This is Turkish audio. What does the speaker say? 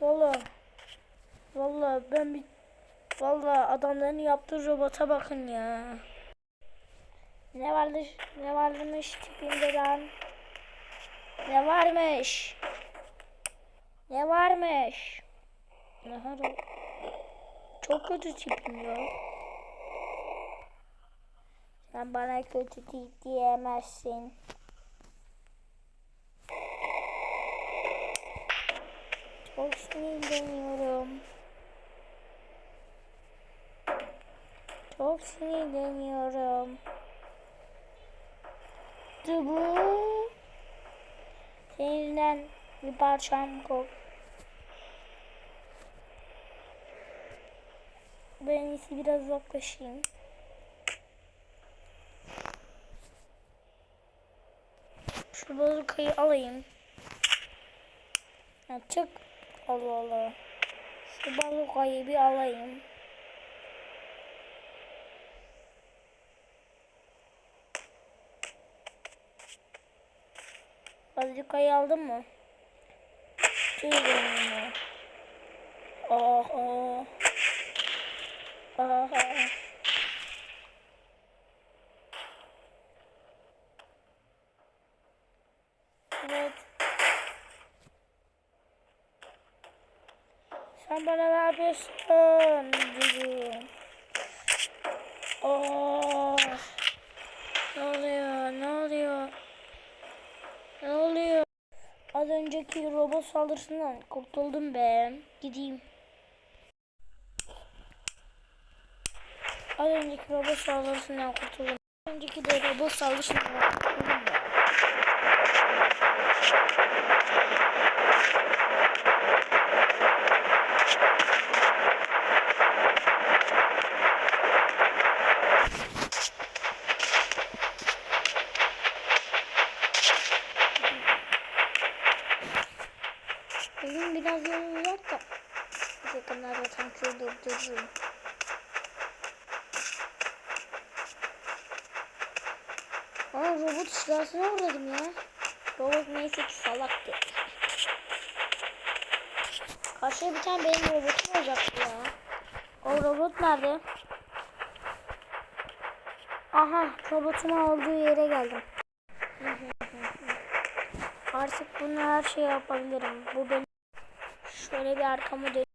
Valla. Valla ben bir... Valla adamların yaptığı robota bakın ya. Ne vardı? Ne varmış tipinde lan? Ne varmış? Ne varmış? Aha, ro- Çok kötü tipim ya. Sen bana kötü tip diyemezsin. Çok sinirleniyorum. Çok sinirleniyorum. Dıbı. Seninden bir parçam kop. Ben en iyisi biraz uzaklaşayım. Şu bazukayı alayım. Ha, çık. Allah Allah. Şu bazukayı bir alayım. Bazukayı aldın mı? Tüy benim Oh oh. Ah ah. Evet. Sen bana ne yapıyorsun? Diyorum. Oh. Ne oluyor? Ne oluyor? Ne oluyor? Az önceki robot saldırısından kurtuldum be. Gideyim. Az önceki robot saldırısından kurtuldum. Az önceki de robot saldırısından kurtuldum be. Bizim biraz yol uzak da. Yakınlarda tankiyi durdururum. Aa robot silahına uğradım ya. Robot neyse ki salaktı. Karşıya bir tane benim robotum olacaktı ya. O robot nerede? Aha robotumu olduğu yere geldim. Artık bunu her şey yapabilirim. Bu benim. Şöyle bir arkamı dön.